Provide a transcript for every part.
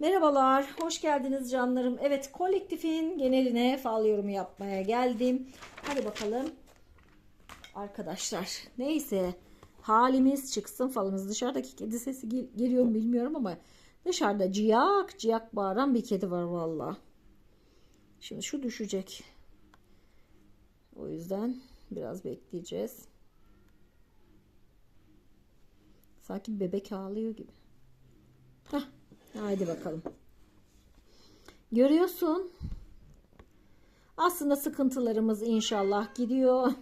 Merhabalar, hoş geldiniz canlarım. Evet, kolektifin geneline fal yorumu yapmaya geldim. Hadi bakalım. Arkadaşlar, neyse halimiz çıksın falımız. Dışarıdaki kedi sesi gel- geliyor mu bilmiyorum ama dışarıda ciyak ciyak bağıran bir kedi var valla. Şimdi şu düşecek. O yüzden biraz bekleyeceğiz. Sanki bebek ağlıyor gibi. Haydi bakalım. Görüyorsun. Aslında sıkıntılarımız inşallah gidiyor.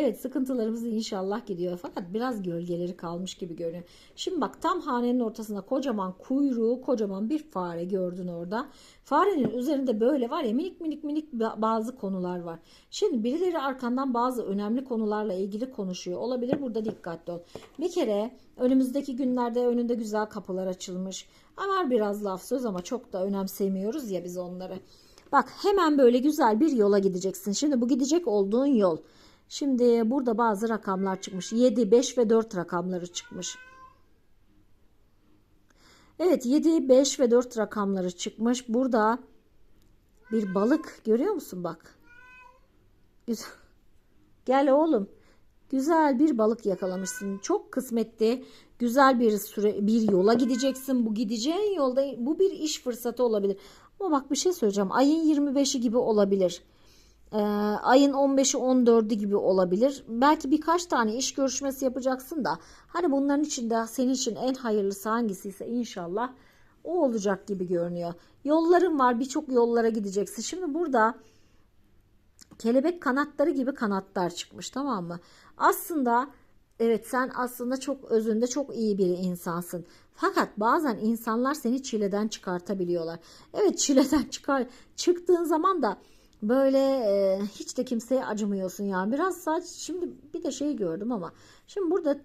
Evet sıkıntılarımız inşallah gidiyor. Fakat biraz gölgeleri kalmış gibi görünüyor. Şimdi bak tam hanenin ortasında kocaman kuyruğu, kocaman bir fare gördün orada. Farenin üzerinde böyle var ya minik minik minik ba- bazı konular var. Şimdi birileri arkandan bazı önemli konularla ilgili konuşuyor. Olabilir burada dikkatli ol. Bir kere önümüzdeki günlerde önünde güzel kapılar açılmış. Var biraz laf söz ama çok da önemsemiyoruz ya biz onları. Bak hemen böyle güzel bir yola gideceksin. Şimdi bu gidecek olduğun yol. Şimdi burada bazı rakamlar çıkmış. 7, 5 ve 4 rakamları çıkmış. Evet 7, 5 ve 4 rakamları çıkmış. Burada bir balık görüyor musun bak. Güzel. Gel oğlum. Güzel bir balık yakalamışsın. Çok kısmetli. Güzel bir süre bir yola gideceksin. Bu gideceğin yolda bu bir iş fırsatı olabilir. Ama bak bir şey söyleyeceğim. Ayın 25'i gibi olabilir. Ee, ayın 15'i 14'ü gibi olabilir. Belki birkaç tane iş görüşmesi yapacaksın da hani bunların içinde senin için en hayırlısı hangisiyse inşallah o olacak gibi görünüyor. Yolların var birçok yollara gideceksin. Şimdi burada kelebek kanatları gibi kanatlar çıkmış tamam mı? Aslında evet sen aslında çok özünde çok iyi bir insansın. Fakat bazen insanlar seni çileden çıkartabiliyorlar. Evet çileden çıkar çıktığın zaman da böyle e, hiç de kimseye acımıyorsun yani. Biraz saç şimdi bir de şey gördüm ama şimdi burada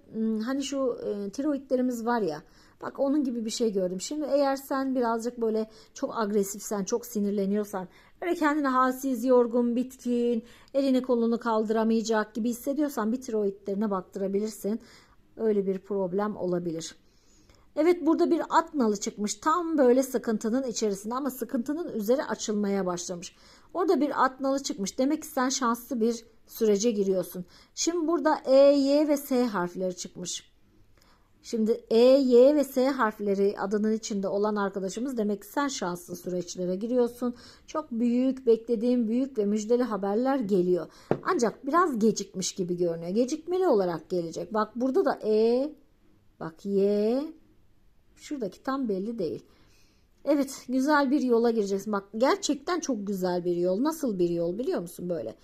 hani şu e, tiroidlerimiz var ya Bak onun gibi bir şey gördüm. Şimdi eğer sen birazcık böyle çok agresifsen, çok sinirleniyorsan, böyle kendini halsiz, yorgun, bitkin, elini kolunu kaldıramayacak gibi hissediyorsan bir tiroidlerine baktırabilirsin. Öyle bir problem olabilir. Evet burada bir at nalı çıkmış. Tam böyle sıkıntının içerisinde ama sıkıntının üzeri açılmaya başlamış. Orada bir at nalı çıkmış. Demek ki sen şanslı bir sürece giriyorsun. Şimdi burada E, Y ve S harfleri çıkmış. Şimdi E, Y ve S harfleri adının içinde olan arkadaşımız demek ki sen şanslı süreçlere giriyorsun. Çok büyük, beklediğim büyük ve müjdeli haberler geliyor. Ancak biraz gecikmiş gibi görünüyor. Gecikmeli olarak gelecek. Bak burada da E, bak Y, şuradaki tam belli değil. Evet güzel bir yola gireceksin. Bak gerçekten çok güzel bir yol. Nasıl bir yol biliyor musun böyle?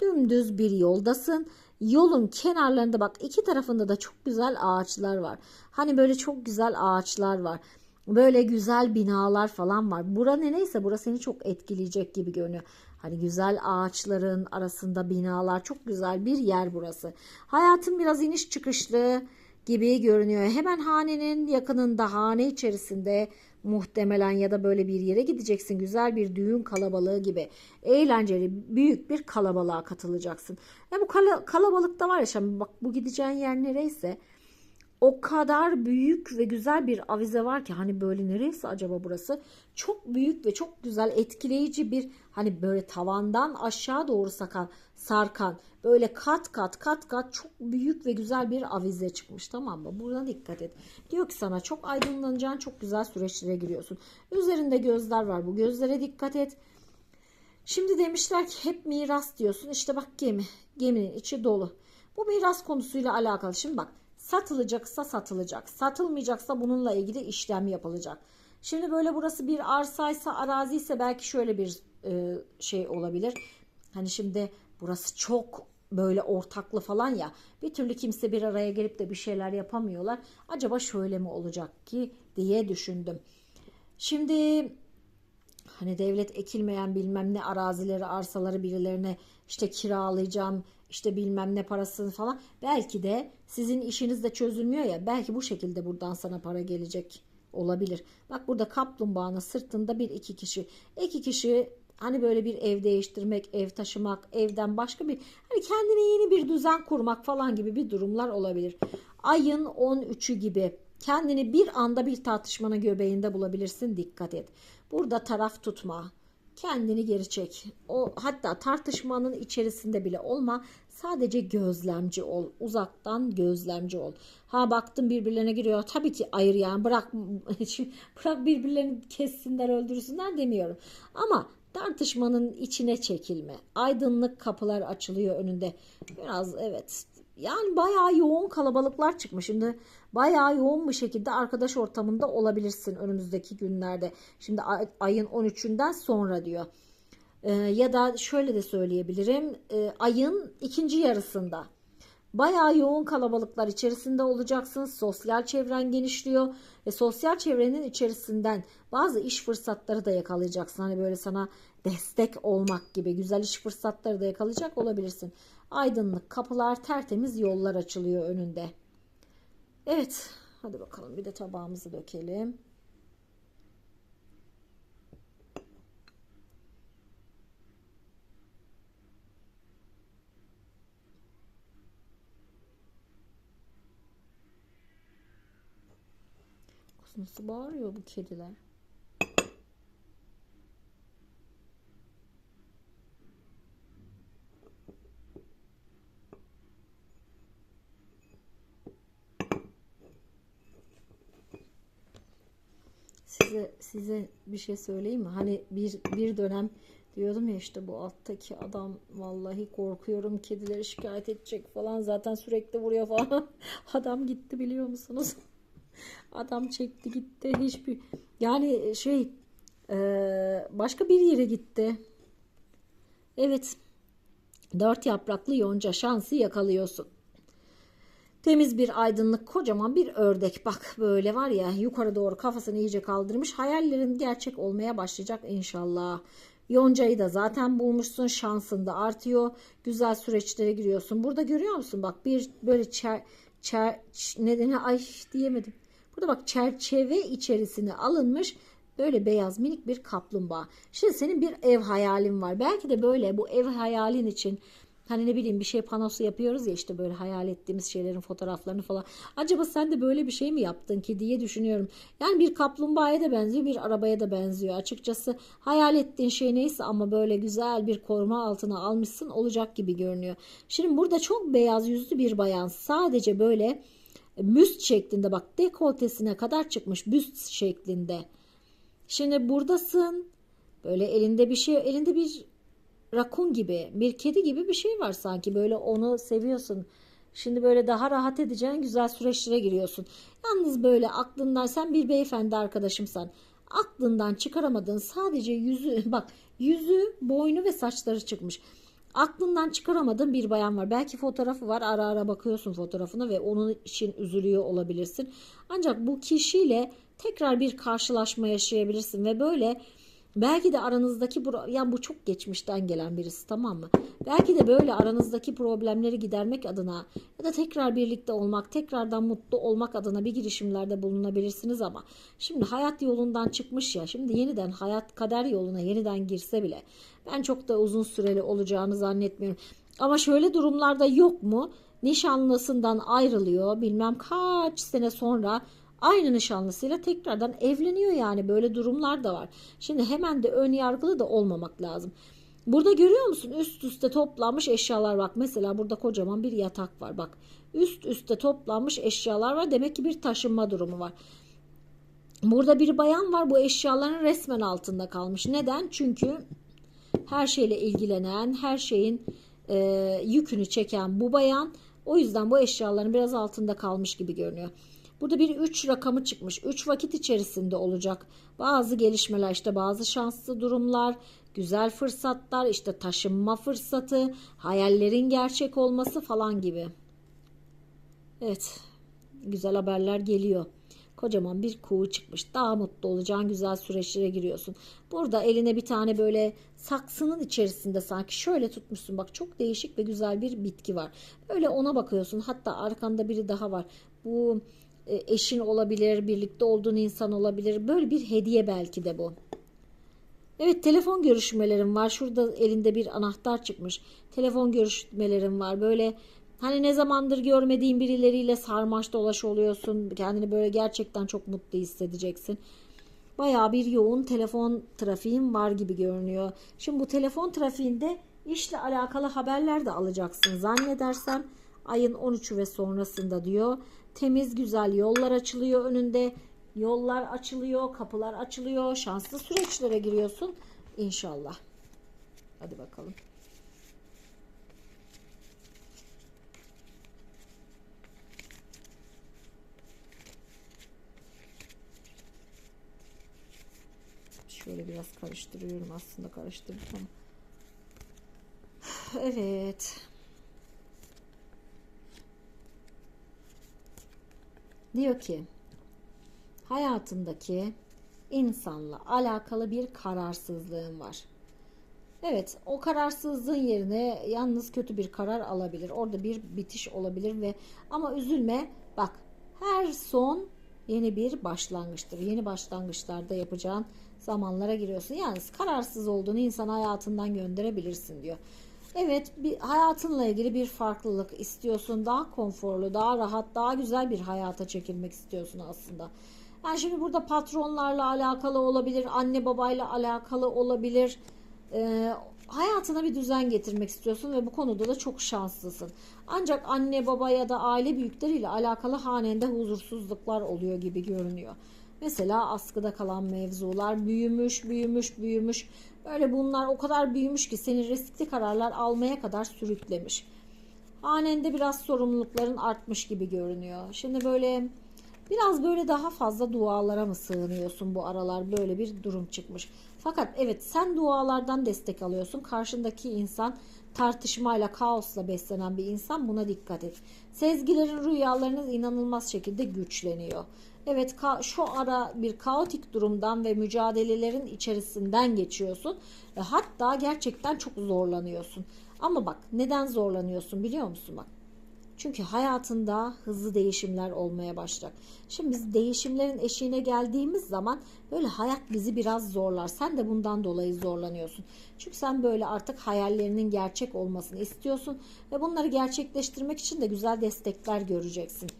Dümdüz bir yoldasın. Yolun kenarlarında bak iki tarafında da çok güzel ağaçlar var. Hani böyle çok güzel ağaçlar var. Böyle güzel binalar falan var. Bura ne neyse burası seni çok etkileyecek gibi görünüyor. Hani güzel ağaçların arasında binalar çok güzel bir yer burası. Hayatın biraz iniş çıkışlı gibi görünüyor. Hemen hanenin yakınında hane içerisinde muhtemelen ya da böyle bir yere gideceksin. Güzel bir düğün kalabalığı gibi eğlenceli büyük bir kalabalığa katılacaksın. Ya bu kala, kalabalıkta var ya şimdi bak bu gideceğin yer nereyse o kadar büyük ve güzel bir avize var ki hani böyle neresi acaba burası? Çok büyük ve çok güzel etkileyici bir hani böyle tavandan aşağı doğru sakan, sarkan böyle kat kat kat kat çok büyük ve güzel bir avize çıkmış tamam mı? Buna dikkat et. Diyor ki sana çok aydınlanacağın çok güzel süreçlere giriyorsun. Üzerinde gözler var bu gözlere dikkat et. Şimdi demişler ki hep miras diyorsun. İşte bak gemi. Geminin içi dolu. Bu miras konusuyla alakalı. Şimdi bak satılacaksa satılacak. Satılmayacaksa bununla ilgili işlem yapılacak. Şimdi böyle burası bir arsaysa araziyse belki şöyle bir e, şey olabilir. Hani şimdi burası çok böyle ortaklı falan ya bir türlü kimse bir araya gelip de bir şeyler yapamıyorlar. Acaba şöyle mi olacak ki diye düşündüm. Şimdi Hani devlet ekilmeyen bilmem ne arazileri, arsaları birilerine işte kiralayacağım, işte bilmem ne parasını falan. Belki de sizin işiniz de çözülmüyor ya. Belki bu şekilde buradan sana para gelecek olabilir. Bak burada kaplumbağanın sırtında bir iki kişi. iki kişi hani böyle bir ev değiştirmek, ev taşımak, evden başka bir hani kendine yeni bir düzen kurmak falan gibi bir durumlar olabilir. Ayın 13'ü gibi Kendini bir anda bir tartışmanın göbeğinde bulabilirsin. Dikkat et. Burada taraf tutma. Kendini geri çek. O hatta tartışmanın içerisinde bile olma. Sadece gözlemci ol. Uzaktan gözlemci ol. Ha baktın birbirlerine giriyor. Tabii ki ayır yani bırak bırak birbirlerini kessinler öldürsünler demiyorum. Ama tartışmanın içine çekilme. Aydınlık kapılar açılıyor önünde. Biraz evet yani bayağı yoğun kalabalıklar çıkmış. Şimdi bayağı yoğun bir şekilde arkadaş ortamında olabilirsin önümüzdeki günlerde. Şimdi ay- ayın 13'ünden sonra diyor. Ee, ya da şöyle de söyleyebilirim. Ee, ayın ikinci yarısında. Bayağı yoğun kalabalıklar içerisinde olacaksın. Sosyal çevren genişliyor ve sosyal çevrenin içerisinden bazı iş fırsatları da yakalayacaksın. Hani böyle sana destek olmak gibi güzel iş fırsatları da yakalayacak olabilirsin. Aydınlık kapılar, tertemiz yollar açılıyor önünde. Evet, hadi bakalım bir de tabağımızı dökelim. Nasıl bağırıyor bu kediler? Size size bir şey söyleyeyim mi? Hani bir bir dönem diyordum ya işte bu alttaki adam vallahi korkuyorum kedileri şikayet edecek falan zaten sürekli vuruyor falan. Adam gitti biliyor musunuz? Adam çekti gitti hiçbir yani şey eee, başka bir yere gitti. Evet dört yapraklı yonca şansı yakalıyorsun. Temiz bir aydınlık kocaman bir ördek bak böyle var ya yukarı doğru kafasını iyice kaldırmış hayallerin gerçek olmaya başlayacak inşallah. Yoncayı da zaten bulmuşsun şansın da artıyor güzel süreçlere giriyorsun. Burada görüyor musun bak bir böyle çer, çer nedeni ay diyemedim. Burada bak çerçeve içerisine alınmış böyle beyaz minik bir kaplumbağa. Şimdi senin bir ev hayalin var. Belki de böyle bu ev hayalin için Hani ne bileyim bir şey panosu yapıyoruz ya işte böyle hayal ettiğimiz şeylerin fotoğraflarını falan. Acaba sen de böyle bir şey mi yaptın ki diye düşünüyorum. Yani bir kaplumbağaya da benziyor bir arabaya da benziyor. Açıkçası hayal ettiğin şey neyse ama böyle güzel bir koruma altına almışsın olacak gibi görünüyor. Şimdi burada çok beyaz yüzlü bir bayan sadece böyle büst şeklinde bak dekoltesine kadar çıkmış büst şeklinde. Şimdi buradasın. Böyle elinde bir şey, elinde bir rakun gibi, bir kedi gibi bir şey var sanki. Böyle onu seviyorsun. Şimdi böyle daha rahat edeceğin güzel süreçlere giriyorsun. Yalnız böyle aklından sen bir beyefendi arkadaşımsan aklından çıkaramadığın sadece yüzü bak yüzü, boynu ve saçları çıkmış. Aklından çıkaramadığın bir bayan var. Belki fotoğrafı var. Ara ara bakıyorsun fotoğrafına ve onun için üzülüyor olabilirsin. Ancak bu kişiyle tekrar bir karşılaşma yaşayabilirsin ve böyle Belki de aranızdaki pro- ya bu çok geçmişten gelen birisi tamam mı? Belki de böyle aranızdaki problemleri gidermek adına ya da tekrar birlikte olmak, tekrardan mutlu olmak adına bir girişimlerde bulunabilirsiniz ama şimdi hayat yolundan çıkmış ya. Şimdi yeniden hayat kader yoluna yeniden girse bile ben çok da uzun süreli olacağını zannetmiyorum. Ama şöyle durumlarda yok mu? Nişanlısından ayrılıyor bilmem kaç sene sonra aynı nişanlısıyla tekrardan evleniyor yani böyle durumlar da var. Şimdi hemen de ön yargılı da olmamak lazım. Burada görüyor musun üst üste toplanmış eşyalar bak mesela burada kocaman bir yatak var bak üst üste toplanmış eşyalar var demek ki bir taşınma durumu var. Burada bir bayan var bu eşyaların resmen altında kalmış. Neden? Çünkü her şeyle ilgilenen, her şeyin e, yükünü çeken bu bayan o yüzden bu eşyaların biraz altında kalmış gibi görünüyor. Burada bir 3 rakamı çıkmış. 3 vakit içerisinde olacak. Bazı gelişmeler işte bazı şanslı durumlar, güzel fırsatlar, işte taşınma fırsatı, hayallerin gerçek olması falan gibi. Evet. Güzel haberler geliyor. Kocaman bir kuğu çıkmış. Daha mutlu olacağın güzel süreçlere giriyorsun. Burada eline bir tane böyle saksının içerisinde sanki şöyle tutmuşsun. Bak çok değişik ve güzel bir bitki var. Böyle ona bakıyorsun. Hatta arkanda biri daha var. Bu eşin olabilir, birlikte olduğun insan olabilir. Böyle bir hediye belki de bu. Evet telefon görüşmelerim var. Şurada elinde bir anahtar çıkmış. Telefon görüşmelerim var. Böyle Hani ne zamandır görmediğin birileriyle sarmaş dolaş oluyorsun. Kendini böyle gerçekten çok mutlu hissedeceksin. Bayağı bir yoğun telefon trafiğin var gibi görünüyor. Şimdi bu telefon trafiğinde işle alakalı haberler de alacaksın zannedersem. Ayın 13'ü ve sonrasında diyor. Temiz güzel yollar açılıyor önünde. Yollar açılıyor, kapılar açılıyor. Şanslı süreçlere giriyorsun inşallah. Hadi bakalım. Şöyle biraz karıştırıyorum aslında karıştırdım ama. Evet. Diyor ki hayatındaki insanla alakalı bir kararsızlığın var. Evet, o kararsızlığın yerine yalnız kötü bir karar alabilir. Orada bir bitiş olabilir ve ama üzülme. Bak, her son yeni bir başlangıçtır. Yeni başlangıçlarda yapacağın zamanlara giriyorsun. Yani kararsız olduğunu insan hayatından gönderebilirsin diyor. Evet, bir hayatınla ilgili bir farklılık istiyorsun. Daha konforlu, daha rahat, daha güzel bir hayata çekilmek istiyorsun aslında. Yani şimdi burada patronlarla alakalı olabilir, anne babayla alakalı olabilir. Ee, hayatına bir düzen getirmek istiyorsun ve bu konuda da çok şanslısın. Ancak anne baba ya da aile büyükleriyle alakalı hanende huzursuzluklar oluyor gibi görünüyor. Mesela askıda kalan mevzular büyümüş, büyümüş, büyümüş. Böyle bunlar o kadar büyümüş ki seni riskli kararlar almaya kadar sürüklemiş. Hanende biraz sorumlulukların artmış gibi görünüyor. Şimdi böyle biraz böyle daha fazla dualara mı sığınıyorsun bu aralar böyle bir durum çıkmış. Fakat evet sen dualardan destek alıyorsun. Karşındaki insan tartışmayla, kaosla beslenen bir insan buna dikkat et. Sezgilerin, rüyalarınız inanılmaz şekilde güçleniyor. Evet şu ara bir kaotik durumdan ve mücadelelerin içerisinden geçiyorsun. Ve hatta gerçekten çok zorlanıyorsun. Ama bak neden zorlanıyorsun biliyor musun bak. Çünkü hayatında hızlı değişimler olmaya başlayacak. Şimdi biz değişimlerin eşiğine geldiğimiz zaman böyle hayat bizi biraz zorlar. Sen de bundan dolayı zorlanıyorsun. Çünkü sen böyle artık hayallerinin gerçek olmasını istiyorsun ve bunları gerçekleştirmek için de güzel destekler göreceksin.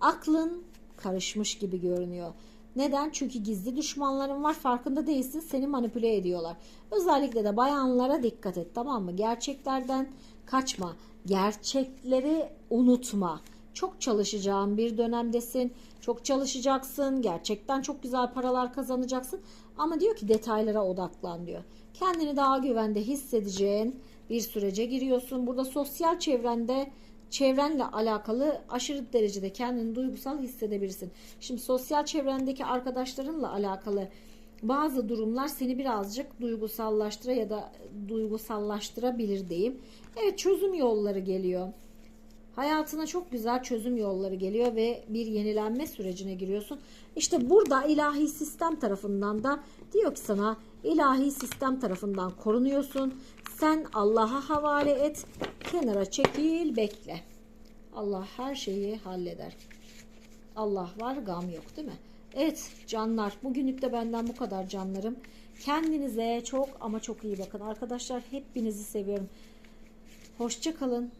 Aklın karışmış gibi görünüyor. Neden? Çünkü gizli düşmanların var farkında değilsin seni manipüle ediyorlar. Özellikle de bayanlara dikkat et tamam mı? Gerçeklerden kaçma. Gerçekleri unutma. Çok çalışacağın bir dönemdesin. Çok çalışacaksın. Gerçekten çok güzel paralar kazanacaksın. Ama diyor ki detaylara odaklan diyor. Kendini daha güvende hissedeceğin bir sürece giriyorsun. Burada sosyal çevrende çevrenle alakalı aşırı derecede kendini duygusal hissedebilirsin. Şimdi sosyal çevrendeki arkadaşlarınla alakalı bazı durumlar seni birazcık duygusallaştıra ya da duygusallaştırabilir diyeyim. Evet çözüm yolları geliyor. Hayatına çok güzel çözüm yolları geliyor ve bir yenilenme sürecine giriyorsun. İşte burada ilahi sistem tarafından da diyor ki sana ilahi sistem tarafından korunuyorsun. Sen Allah'a havale et. Kenara çekil, bekle. Allah her şeyi halleder. Allah var, gam yok değil mi? Evet canlar, bugünlük de benden bu kadar canlarım. Kendinize çok ama çok iyi bakın. Arkadaşlar hepinizi seviyorum. Hoşça kalın.